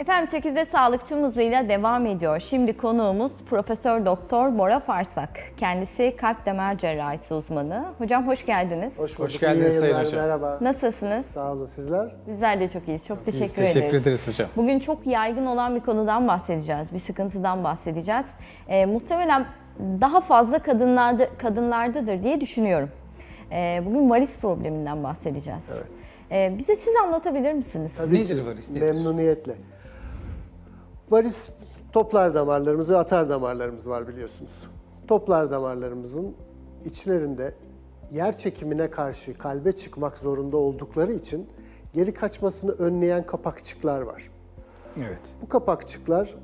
Efendim 8'de sağlık tüm hızıyla devam ediyor. Şimdi konuğumuz Profesör Doktor Bora Farsak. Kendisi kalp damar cerrahisi uzmanı. Hocam hoş geldiniz. Hoş bulduk. Hoş geldiniz İyi yayınlar, Sayın Hocam. Merhaba. Nasılsınız? Sağ olun. Sizler? Bizler de çok iyiyiz. Çok teşekkür, Biz teşekkür ederiz. ederiz hocam. Bugün çok yaygın olan bir konudan bahsedeceğiz. Bir sıkıntıdan bahsedeceğiz. Ee, muhtemelen daha fazla kadınlarda kadınlardadır diye düşünüyorum. Ee, bugün varis probleminden bahsedeceğiz. Evet. Ee, bize siz anlatabilir misiniz? Tabii Nedir ki. varis, nedir? Memnuniyetle. Varis toplar damarlarımız ve atar damarlarımız var biliyorsunuz. Toplar damarlarımızın içlerinde yer çekimine karşı kalbe çıkmak zorunda oldukları için geri kaçmasını önleyen kapakçıklar var. Evet. Bu kapakçıklar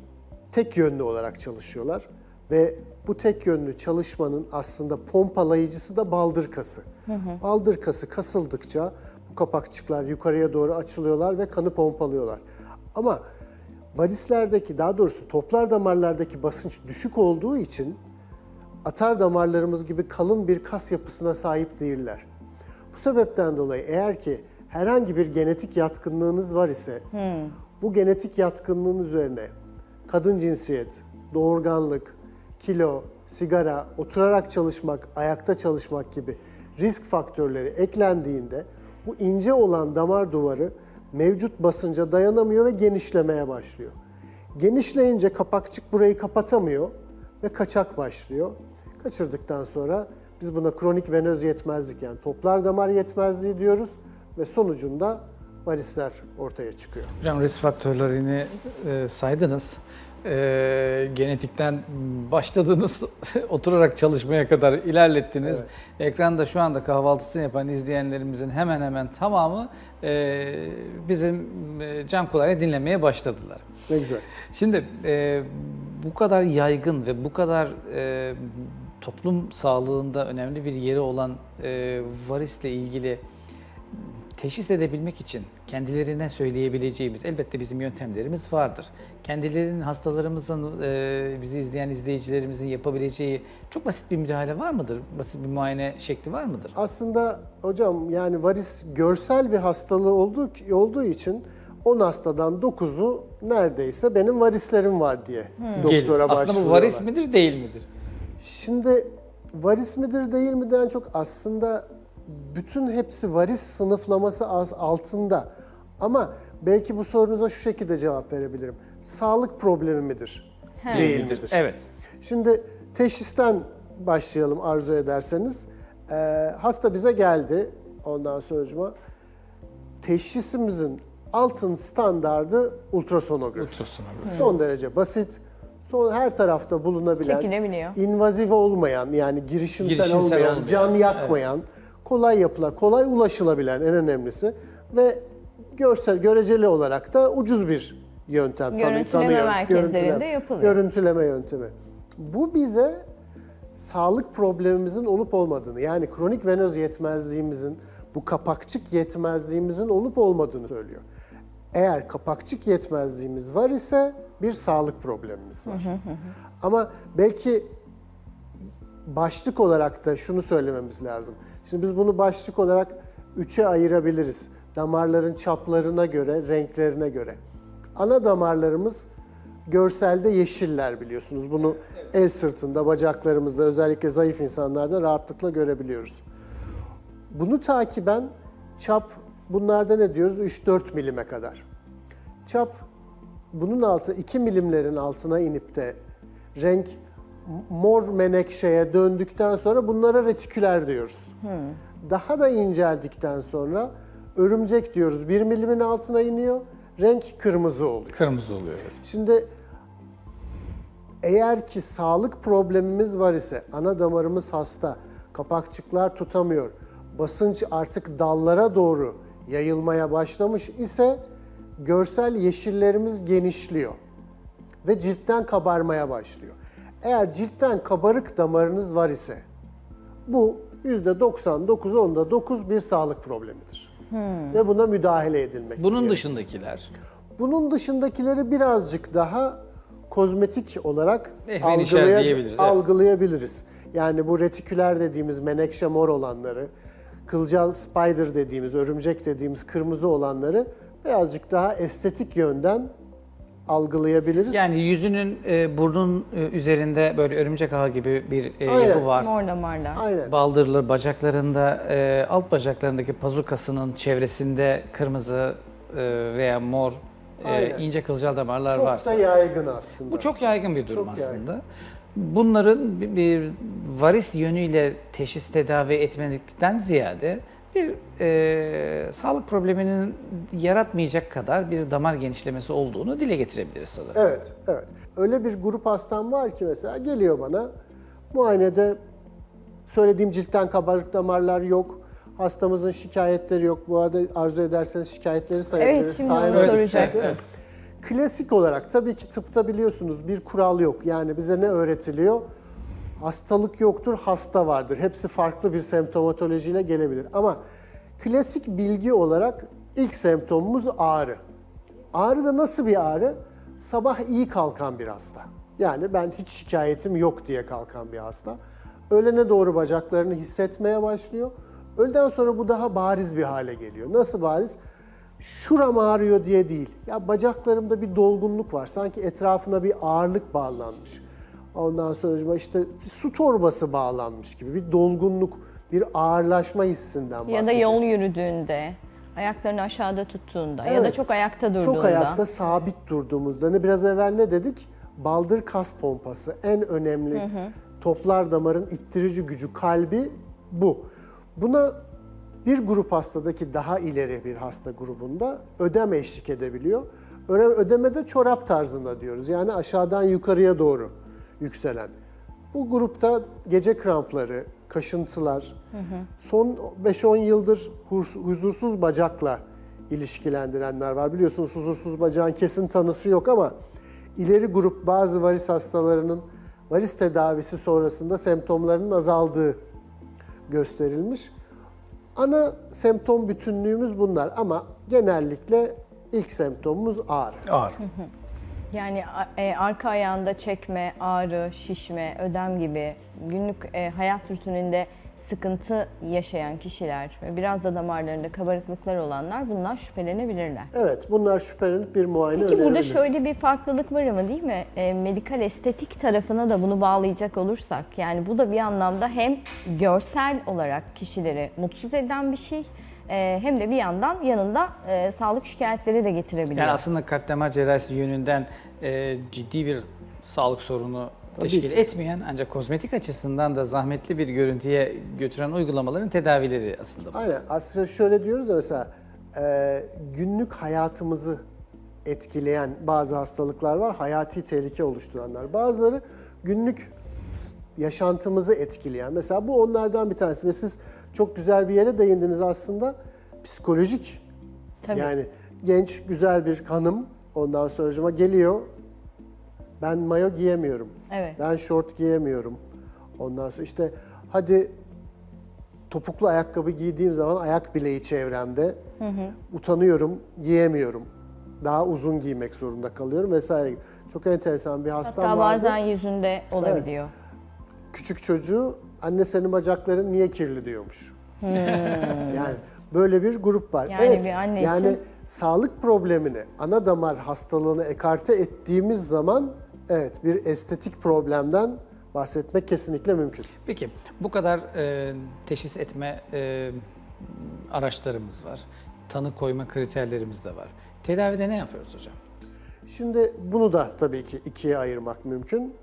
tek yönlü olarak çalışıyorlar ve bu tek yönlü çalışmanın aslında pompalayıcısı da baldır kası. Baldır kası kasıldıkça bu kapakçıklar yukarıya doğru açılıyorlar ve kanı pompalıyorlar. Ama varislerdeki daha doğrusu toplar damarlardaki basınç düşük olduğu için atar damarlarımız gibi kalın bir kas yapısına sahip değiller. Bu sebepten dolayı eğer ki herhangi bir genetik yatkınlığınız var ise bu genetik yatkınlığın üzerine kadın cinsiyet, doğurganlık, kilo, sigara, oturarak çalışmak, ayakta çalışmak gibi risk faktörleri eklendiğinde bu ince olan damar duvarı mevcut basınca dayanamıyor ve genişlemeye başlıyor. Genişleyince kapakçık burayı kapatamıyor ve kaçak başlıyor. Kaçırdıktan sonra biz buna kronik venöz yetmezlik yani toplar damar yetmezliği diyoruz ve sonucunda varisler ortaya çıkıyor. Hocam risk faktörlerini e, saydınız. E, genetikten başladınız, oturarak çalışmaya kadar ilerlettiniz. Ekranda şu anda kahvaltısını yapan izleyenlerimizin hemen hemen tamamı e, bizim e, Can Kulağı'yı dinlemeye başladılar. Ne güzel. Şimdi e, bu kadar yaygın ve bu kadar e, toplum sağlığında önemli bir yeri olan e, varisle ilgili teşhis edebilmek için kendilerine söyleyebileceğimiz elbette bizim yöntemlerimiz vardır. Kendilerinin hastalarımızın e, bizi izleyen izleyicilerimizin yapabileceği çok basit bir müdahale var mıdır? Basit bir muayene şekli var mıdır? Aslında hocam yani varis görsel bir hastalığı olduğu, olduğu için 10 hastadan 9'u neredeyse benim varislerim var diye doktora Gelir. Aslında bu varis midir değil midir? Şimdi varis midir değil midir çok aslında bütün hepsi varis sınıflaması az altında. Ama belki bu sorunuza şu şekilde cevap verebilirim. Sağlık problemi midir? Değil midir? Evet. Şimdi teşhisten başlayalım arzu ederseniz. Ee, hasta bize geldi ondan sonracıma. Teşhisimizin altın standardı ultrasonografi. Ultrasonografi. Son derece basit. Son her tarafta bulunabilen, Çekilebiliyor. invaziv olmayan yani girişimsel, Girişimsel olmayan, olmayan, can yakmayan, kolay yapılan, kolay ulaşılabilen en önemlisi ve görsel göreceli olarak da ucuz bir yöntem tanı- Görüntüleme tanıyor. merkezlerinde Görüntüleme- yapılıyor. Görüntüleme yöntemi. Bu bize sağlık problemimizin olup olmadığını yani kronik venöz yetmezliğimizin bu kapakçık yetmezliğimizin olup olmadığını söylüyor. Eğer kapakçık yetmezliğimiz var ise bir sağlık problemimiz var. Ama belki başlık olarak da şunu söylememiz lazım. Şimdi biz bunu başlık olarak üçe ayırabiliriz. Damarların çaplarına göre, renklerine göre. Ana damarlarımız görselde yeşiller biliyorsunuz. Bunu el sırtında, bacaklarımızda özellikle zayıf insanlarda rahatlıkla görebiliyoruz. Bunu takiben çap bunlarda ne diyoruz? 3-4 milime kadar. Çap bunun altı 2 milimlerin altına inip de renk mor menekşeye döndükten sonra bunlara retiküler diyoruz. Daha da inceldikten sonra örümcek diyoruz. 1 milimin altına iniyor, renk kırmızı oluyor. Kırmızı oluyor. Evet. Şimdi eğer ki sağlık problemimiz var ise, ana damarımız hasta, kapakçıklar tutamıyor, basınç artık dallara doğru yayılmaya başlamış ise görsel yeşillerimiz genişliyor ve ciltten kabarmaya başlıyor. Eğer ciltten kabarık damarınız var ise bu %99 onda 9 bir sağlık problemidir. Ve buna müdahale edilmek Bunun gerekir. dışındakiler Bunun dışındakileri birazcık daha kozmetik olarak Ehven işer algılaya- diyebiliriz, evet. algılayabiliriz. Yani bu retiküler dediğimiz menekşe mor olanları, kılcal spider dediğimiz, örümcek dediğimiz kırmızı olanları birazcık daha estetik yönden algılayabiliriz. Yani yüzünün, e, burnun e, üzerinde böyle örümcek ağı gibi bir e, Aynen. yapı var. Mor damarlar. Aynen. Baldırlı bacaklarında, e, alt bacaklarındaki pazukasının çevresinde kırmızı e, veya mor e, Aynen. ince kılcal damarlar Çok varsa. da yaygın aslında. Bu çok yaygın bir durum Çok aslında. yaygın. Bunların bir, bir varis yönüyle teşhis tedavi etmedikten ziyade bir e, sağlık probleminin yaratmayacak kadar bir damar genişlemesi olduğunu dile getirebiliriz sanırım. Evet, evet. Öyle bir grup hastam var ki mesela geliyor bana muayenede söylediğim ciltten kabarık damarlar yok. Hastamızın şikayetleri yok. Bu arada arzu ederseniz şikayetleri sayabiliriz. Evet, şimdi onu soracaktım. çünkü. Klasik olarak tabii ki tıpta biliyorsunuz bir kural yok. Yani bize ne öğretiliyor? Hastalık yoktur, hasta vardır. Hepsi farklı bir semptomatolojiyle gelebilir. Ama klasik bilgi olarak ilk semptomumuz ağrı. Ağrı da nasıl bir ağrı? Sabah iyi kalkan bir hasta. Yani ben hiç şikayetim yok diye kalkan bir hasta. Öğlene doğru bacaklarını hissetmeye başlıyor. Öğleden sonra bu daha bariz bir hale geliyor. Nasıl bariz? Şuram ağrıyor diye değil. Ya bacaklarımda bir dolgunluk var. Sanki etrafına bir ağırlık bağlanmış. Ondan sonra işte su torbası bağlanmış gibi bir dolgunluk, bir ağırlaşma hissinden bahsediyor. Ya da yol yürüdüğünde, ayaklarını aşağıda tuttuğunda ya da Evet. çok ayakta durduğunda. Çok ayakta sabit durduğumuzda ne biraz evvel ne dedik? Baldır kas pompası en önemli toplar damarın ittirici gücü kalbi bu. Buna bir grup hastadaki daha ileri bir hasta grubunda ödem eşlik edebiliyor. Ödemede çorap tarzında diyoruz. Yani aşağıdan yukarıya doğru yükselen. Bu grupta gece krampları, kaşıntılar, son 5-10 yıldır huzursuz bacakla ilişkilendirenler var. Biliyorsunuz huzursuz bacağın kesin tanısı yok ama ileri grup bazı varis hastalarının varis tedavisi sonrasında semptomlarının azaldığı gösterilmiş. Ana semptom bütünlüğümüz bunlar ama genellikle ilk semptomumuz ağrı. Ağır. Yani e, arka ayağında çekme, ağrı, şişme, ödem gibi günlük e, hayat rutininde sıkıntı yaşayan kişiler ve biraz da damarlarında kabarıklıklar olanlar bundan şüphelenebilirler. Evet bunlar şüphelenip bir muayene Peki burada şöyle bir farklılık var ama değil mi? E, medikal estetik tarafına da bunu bağlayacak olursak yani bu da bir anlamda hem görsel olarak kişileri mutsuz eden bir şey e, hem de bir yandan yanında e, sağlık şikayetleri de getirebiliyor. Yani aslında kalp damar cerrahisi yönünden e, ciddi bir sağlık sorunu teşkil ki. etmeyen ancak kozmetik açısından da zahmetli bir görüntüye götüren uygulamaların tedavileri aslında. bu. Aynen. Aslında şöyle diyoruz ya mesela e, günlük hayatımızı etkileyen bazı hastalıklar var. Hayati tehlike oluşturanlar. Bazıları günlük yaşantımızı etkileyen. Mesela bu onlardan bir tanesi ve siz çok güzel bir yere değindiniz aslında. Psikolojik. Tabii. Yani genç güzel bir hanım ondan sonra geliyor. Ben mayo giyemiyorum. Evet. Ben şort giyemiyorum. Ondan sonra işte hadi topuklu ayakkabı giydiğim zaman ayak bileği çevremde. Utanıyorum, giyemiyorum. Daha uzun giymek zorunda kalıyorum vesaire. Çok enteresan bir hastam Hatta vardı. bazen yüzünde olabiliyor. Küçük çocuğu anne senin bacakların niye kirli diyormuş. yani böyle bir grup var. Hmm. Yani bir anne yani için- sağlık problemini, ana damar hastalığını ekarte ettiğimiz zaman evet bir estetik problemden bahsetmek kesinlikle mümkün. Peki bu kadar e, teşhis etme e, araçlarımız var. Tanı koyma kriterlerimiz de var. Tedavide ne yapıyoruz hocam? Şimdi bunu da tabii ki ikiye ayırmak mümkün.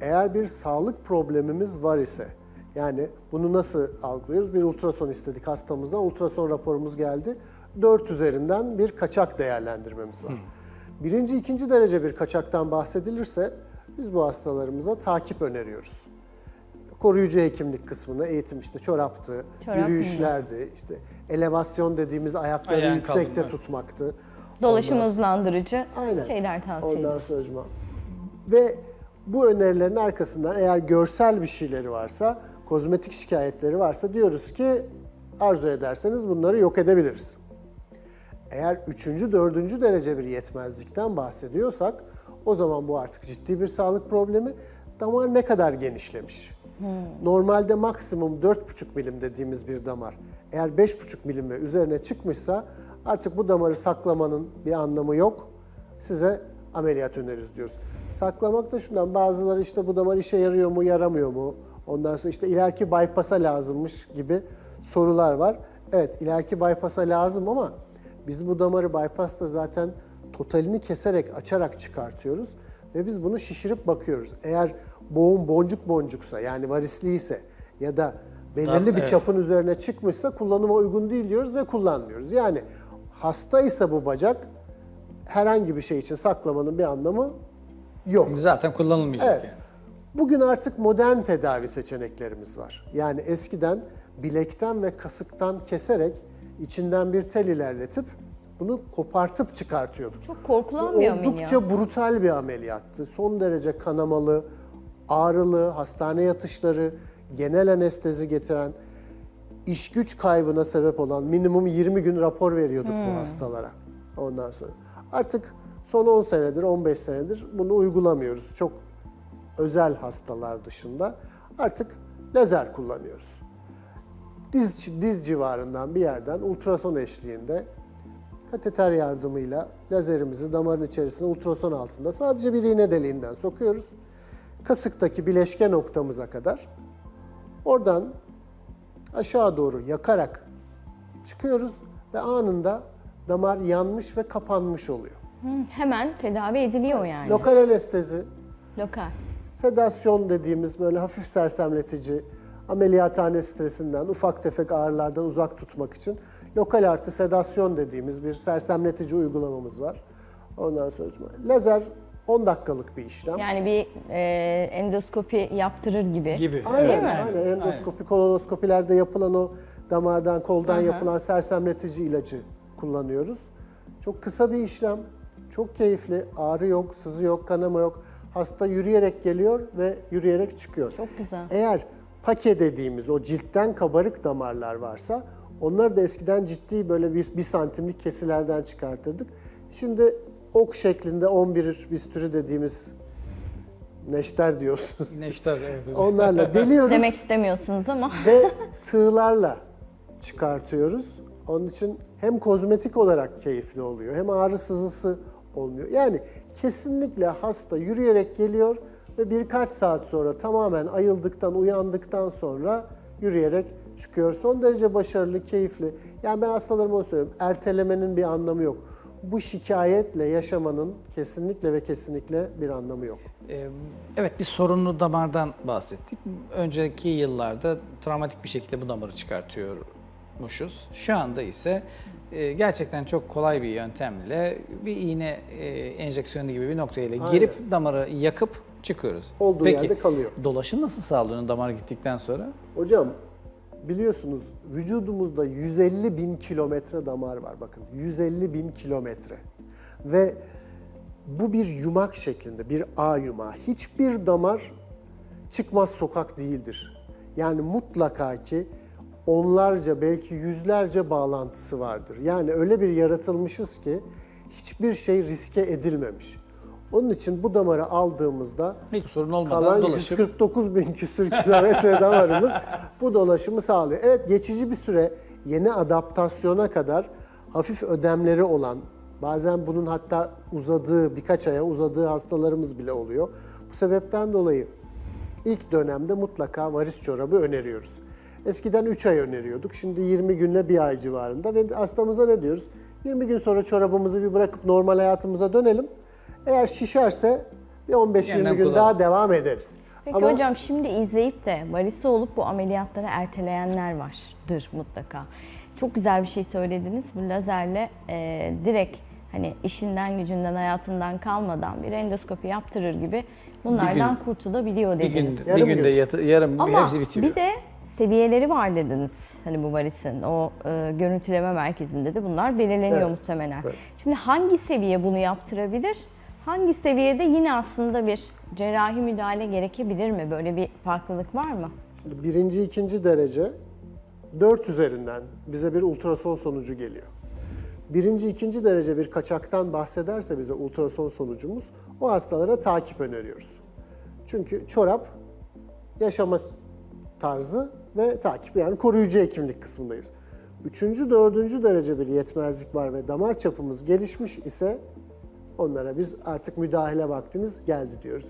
Eğer bir sağlık problemimiz var ise, yani bunu nasıl algılıyoruz? Bir ultrason istedik hastamızdan, ultrason raporumuz geldi. 4 üzerinden bir kaçak değerlendirmemiz var. Birinci, ikinci derece bir kaçaktan bahsedilirse biz bu hastalarımıza takip öneriyoruz. Koruyucu hekimlik kısmını eğitim işte çoraptı, Çorap, yürüyüşlerdi, işte elevasyon dediğimiz ayakları Ayağın yüksekte kaldırma. tutmaktı. Dolaşım Ondan hızlandırıcı Aynen. şeyler tavsiye. Ondan sonra ve bu önerilerin arkasından eğer görsel bir şeyleri varsa, kozmetik şikayetleri varsa diyoruz ki arzu ederseniz bunları yok edebiliriz. Eğer üçüncü, dördüncü derece bir yetmezlikten bahsediyorsak o zaman bu artık ciddi bir sağlık problemi. Damar ne kadar genişlemiş? Normalde maksimum 4,5 milim dediğimiz bir damar. Eğer 5,5 milim ve üzerine çıkmışsa artık bu damarı saklamanın bir anlamı yok. Size ameliyat öneririz diyoruz. Saklamak da şundan bazıları işte bu damar işe yarıyor mu yaramıyor mu? Ondan sonra işte ileriki bypass'a lazımmış gibi sorular var. Evet ileriki bypass'a lazım ama biz bu damarı bypass'ta zaten totalini keserek açarak çıkartıyoruz ve biz bunu şişirip bakıyoruz. Eğer boğum boncuk boncuksa yani varisliyse ya da belirli bir Evet. çapın üzerine çıkmışsa kullanıma uygun değil diyoruz ve kullanmıyoruz. Yani hastaysa bu bacak herhangi bir şey için saklamanın bir anlamı yok. Zaten kullanılmayacak Evet. yani. Bugün artık modern tedavi seçeneklerimiz var. Yani eskiden bilekten ve kasıktan keserek içinden bir tel ilerletip bunu kopartıp çıkartıyorduk. Çok Bu korkulanmıyor mu Oldukça brutal bir ameliyattı. Son derece kanamalı, ağrılı, hastane yatışları, genel anestezi getiren, iş güç kaybına sebep olan minimum 20 gün rapor veriyorduk bu hastalara. Ondan sonra. Artık son 10 senedir, 15 senedir bunu uygulamıyoruz. Çok özel hastalar dışında artık lazer kullanıyoruz. Diz, diz civarından bir yerden ultrason eşliğinde kateter yardımıyla lazerimizi damarın içerisine ultrason altında sadece bir iğne deliğinden sokuyoruz. Kasıktaki bileşke noktamıza kadar. Oradan aşağı doğru yakarak çıkıyoruz ve anında damar yanmış ve kapanmış oluyor. Hı, hemen tedavi ediliyor yani. Lokal anestezi, Lokal. sedasyon dediğimiz böyle hafif sersemletici, ameliyathane stresinden, ufak tefek ağrılardan uzak tutmak için lokal artı sedasyon dediğimiz bir sersemletici uygulamamız var. Ondan sonra lazer 10 dakikalık bir işlem. Yani bir e, endoskopi yaptırır gibi. Gibi. Aynen, Değil mi? aynen. Endoskopi, kolonoskopilerde yapılan o damardan, koldan yapılan sersemletici ilacı kullanıyoruz. Çok kısa bir işlem, çok keyifli, ağrı yok, sızı yok, kanama yok. Hasta yürüyerek geliyor ve yürüyerek çıkıyor. Çok güzel. Eğer pake dediğimiz o ciltten kabarık damarlar varsa onları da eskiden ciddi böyle bir, bir santimlik kesilerden çıkartırdık. Şimdi ok şeklinde 11 bistürü dediğimiz neşter diyorsunuz. Neşter, evet. evet. Onlarla deliyoruz Demek istemiyorsunuz ama. ve tığlarla çıkartıyoruz. Onun için hem kozmetik olarak keyifli oluyor hem ağrı sızısı olmuyor. Yani kesinlikle hasta yürüyerek geliyor ve birkaç saat sonra tamamen ayıldıktan, uyandıktan sonra yürüyerek çıkıyor. Son derece başarılı, keyifli. Yani ben hastalarıma söylüyorum. Ertelemenin bir anlamı yok. Bu şikayetle yaşamanın kesinlikle ve kesinlikle bir anlamı yok. Ee, Evet bir sorunlu damardan bahsettik. Önceki yıllarda travmatik bir şekilde bu damarı çıkartıyormuşuz. Şu anda ise e, gerçekten çok kolay bir yöntemle bir iğne e, enjeksiyonu gibi bir noktayla Aynen. girip damarı yakıp çıkıyoruz. Olduğu Peki, yerde kalıyor. dolaşım nasıl sağlıyorsun damar gittikten sonra? Hocam biliyorsunuz vücudumuzda 150 bin kilometre damar var bakın 150 bin kilometre ve bu bir yumak şeklinde bir A yumağı hiçbir damar çıkmaz sokak değildir. Yani mutlaka ki onlarca belki yüzlerce bağlantısı vardır. Yani öyle bir yaratılmışız ki hiçbir şey riske edilmemiş. Onun için bu damarı aldığımızda Hiç sorun olmadan Kalan dolaşıp 149 bin küsür kilometre damarımız bu dolaşımı sağlıyor. Evet geçici bir süre yeni adaptasyona kadar hafif ödemleri olan, bazen bunun hatta uzadığı, birkaç aya uzadığı hastalarımız bile oluyor. Bu sebepten dolayı ilk dönemde mutlaka varis çorabı öneriyoruz. Eskiden 3 ay öneriyorduk. Şimdi 20 günle 1 ay civarında ve hastamıza ne diyoruz? 20 gün sonra çorabımızı bir bırakıp normal hayatımıza dönelim. Eğer şişerse bir 15-20 Yeniden gün kullan. daha devam ederiz. Peki Ama hocam şimdi izleyip de varisi olup bu ameliyatları erteleyenler vardır mutlaka. Çok güzel bir şey söylediniz. Bu lazerle e, direkt hani işinden gücünden hayatından kalmadan bir endoskopi yaptırır gibi bunlardan kurtulabiliyor bir, dediniz. gün, Yarım bir günde gün. yatı, yarım Ama hepsi bitiriyor. bir de seviyeleri var dediniz. Hani bu varisin o e, görüntüleme merkezinde de bunlar belirleniyor Evet, muhtemelen. evet. Şimdi hangi seviye bunu yaptırabilir? Hangi seviyede yine aslında bir cerrahi müdahale gerekebilir mi? Böyle bir farklılık var mı? şimdi birinci, ikinci derece 4 üzerinden bize bir ultrason sonucu geliyor. Birinci, ikinci derece bir kaçaktan bahsederse bize ultrason sonucumuz o hastalara takip öneriyoruz. Çünkü çorap yaşama tarzı ve takip yani koruyucu hekimlik kısmındayız. Üçüncü, dördüncü derece bir yetmezlik var ve damar çapımız gelişmiş ise Onlara biz artık müdahale vaktiniz geldi diyoruz.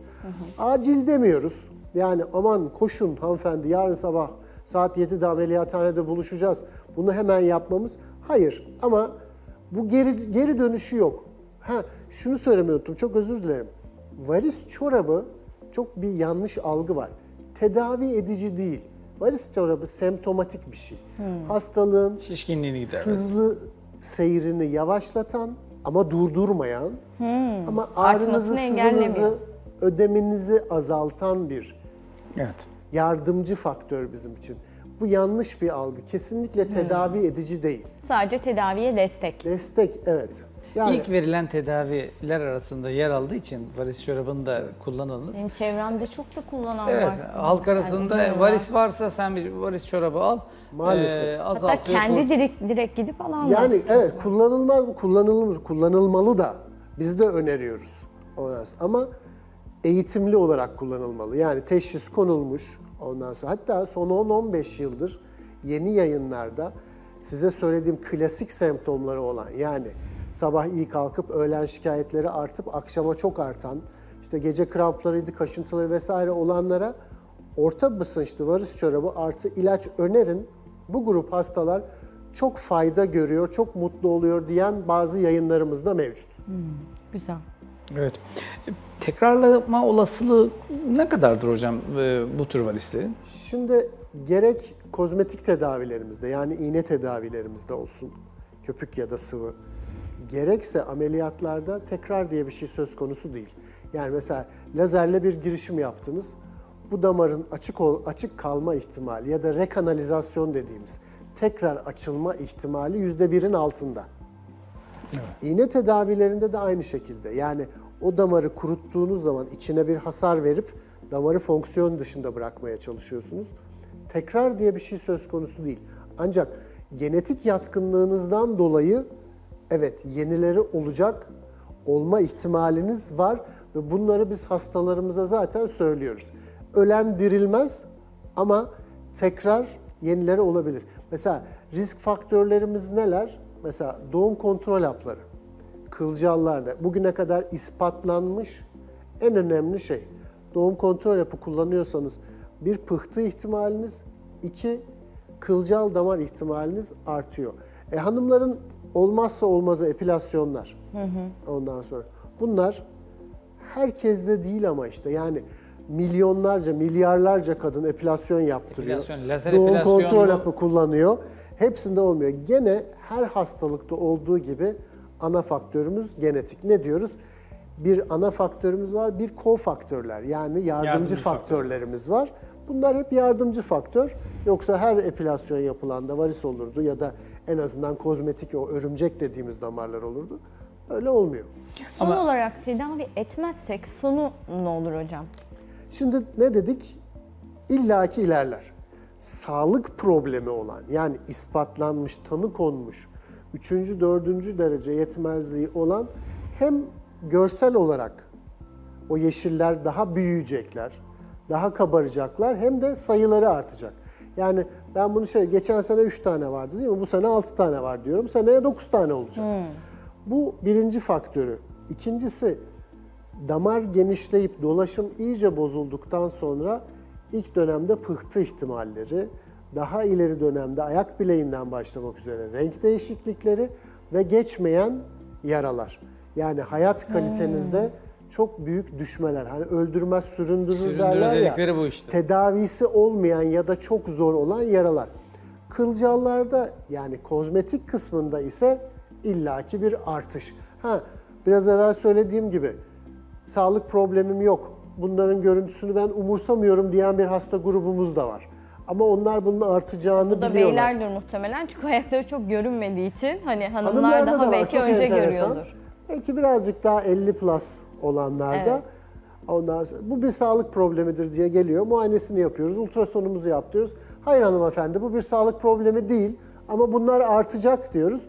Acil demiyoruz. Yani aman koşun hanımefendi yarın sabah saat 7'de ameliyathanede buluşacağız. Bunu hemen yapmamız. Hayır ama bu geri, geri dönüşü yok. Ha, şunu söylemeyi unuttum. Çok özür dilerim. Varis çorabı çok bir yanlış algı var. Tedavi edici değil. Varis çorabı semptomatik bir şey. Hastalığın Şişkinliğini gider. hızlı seyrini yavaşlatan ama durdurmayan ama ağrınızı, sızınızı, ödeminizi azaltan bir Evet. yardımcı faktör bizim için. Bu yanlış bir algı. Kesinlikle tedavi edici değil. Sadece tedaviye destek. Destek evet. Yani İlk verilen tedaviler arasında yer aldığı için varis çorabını da kullanılınız. Benim çevremde çok da kullanan Evet, var. halk arasında Yani varis varsa sen bir varis çorabı al. Maalesef. Ee, Hatta azaltıyor, kendi direkt, direkt gidip alan var. Yani evet kullanılmaz mı? Kullanılır, kullanılmalı da biz de öneriyoruz. Ama eğitimli olarak kullanılmalı. Yani teşhis konulmuş ondan sonra. Hatta son 10-15 yıldır yeni yayınlarda size söylediğim klasik semptomları olan yani sabah iyi kalkıp öğlen şikayetleri artıp akşama çok artan işte gece kramplarıydı, kaşıntıları vesaire olanlara orta basınçlı varis çorabı artı ilaç önerin. Bu grup hastalar çok fayda görüyor, çok mutlu oluyor diyen bazı yayınlarımız da mevcut. Güzel. Evet. Tekrarlama olasılığı ne kadardır hocam e, bu tür varislerin? Şimdi gerek kozmetik tedavilerimizde yani iğne tedavilerimizde olsun, köpük ya da sıvı, gerekse ameliyatlarda tekrar diye bir şey söz konusu değil. Yani mesela lazerle bir girişim yaptınız. Bu damarın açık ol, açık kalma ihtimali ya da rekanalizasyon dediğimiz tekrar açılma ihtimali yüzde birin altında. İğne tedavilerinde de aynı şekilde. Yani o damarı kuruttuğunuz zaman içine bir hasar verip damarı fonksiyon dışında bırakmaya çalışıyorsunuz. Tekrar diye bir şey söz konusu değil. Ancak genetik yatkınlığınızdan dolayı evet yenileri olacak olma ihtimaliniz var ve bunları biz hastalarımıza zaten söylüyoruz. Ölen dirilmez ama tekrar yenileri olabilir. Mesela risk faktörlerimiz neler? Mesela doğum kontrol hapları, kılcallarda bugüne kadar ispatlanmış en önemli şey. Doğum kontrol hapı kullanıyorsanız bir pıhtı ihtimaliniz, iki kılcal damar ihtimaliniz artıyor. E hanımların olmazsa olmazı epilasyonlar. Ondan sonra bunlar herkeste değil ama işte yani milyonlarca, milyarlarca kadın epilasyon yaptırıyor. Epilasyon, lazer Doğum epilasyonu- kontrol hapı kullanıyor. Hepsinde olmuyor. Gene her hastalıkta olduğu gibi ana faktörümüz genetik. Ne diyoruz? Bir ana faktörümüz var, bir kofaktörler yani yardımcı, Yardımcı faktörlerimiz var. Bunlar hep yardımcı faktör. Yoksa her epilasyon yapılanda varis olurdu ya da en azından kozmetik o örümcek dediğimiz damarlar olurdu. Öyle olmuyor. Son Ama- olarak tedavi etmezsek sonu ne olur hocam? Şimdi ne dedik? İlla ki ilerler. Sağlık problemi olan yani ispatlanmış, tanı konmuş, üçüncü, dördüncü derece yetmezliği olan hem görsel olarak o yeşiller daha büyüyecekler, daha kabaracaklar hem de sayıları artacak. Yani ben bunu şöyle geçen sene 3 tane vardı değil mi? Bu sene 6 tane var diyorum. Seneye 9 tane olacak. Bu birinci faktörü. İkincisi damar genişleyip dolaşım iyice bozulduktan sonra ilk dönemde pıhtı ihtimalleri, daha ileri dönemde ayak bileğinden başlamak üzere renk değişiklikleri ve geçmeyen yaralar. Yani hayat kalitenizde çok büyük düşmeler. Hani öldürmez süründürür, Süründürür derler ya. bu işte. Tedavisi olmayan ya da çok zor olan yaralar. Kılcallarda yani kozmetik kısmında ise illaki bir artış. Ha biraz evvel söylediğim gibi sağlık problemim yok. Bunların görüntüsünü ben umursamıyorum diyen bir hasta grubumuz da var. Ama onlar bunun artacağını Bu da biliyorlar. beylerdir muhtemelen çünkü ayakları çok görünmediği için hani hanımlar Hanımlarda da daha var, belki çok önce enteresan. görüyordur. Belki birazcık daha 50 plus olanlarda Evet. ondan sonra bu bir sağlık problemidir diye geliyor. Muayenesini yapıyoruz, ultrasonumuzu yaptırıyoruz. Hayır hanımefendi bu bir sağlık problemi değil ama bunlar artacak diyoruz.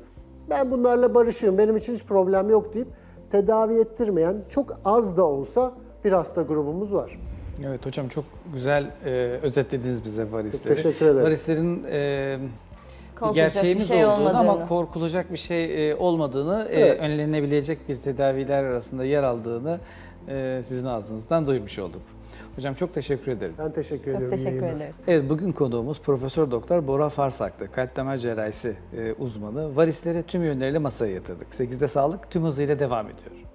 Ben bunlarla barışığım, benim için hiç problem yok deyip tedavi ettirmeyen çok az da olsa bir hasta grubumuz var. Evet hocam çok güzel e, özetlediniz bize varisleri. Çok teşekkür ederim. Varislerin e, Korkulacak gerçeğimiz bir şey olduğunu ama olmadığını. korkulacak bir şey e, olmadığını, e, Evet. önlenebilecek bir tedaviler arasında yer aldığını e, sizin ağzınızdan duymuş olduk. Hocam çok teşekkür ederim. Ben teşekkür Çok ediyorum. Teşekkür ederiz. Evet bugün konuğumuz Profesör Doktor Bora Farsak'tı. Kalp damar cerrahisi e, uzmanı. Varisleri tüm yönleriyle masaya yatırdık. 8'de sağlık tüm hızıyla devam ediyor.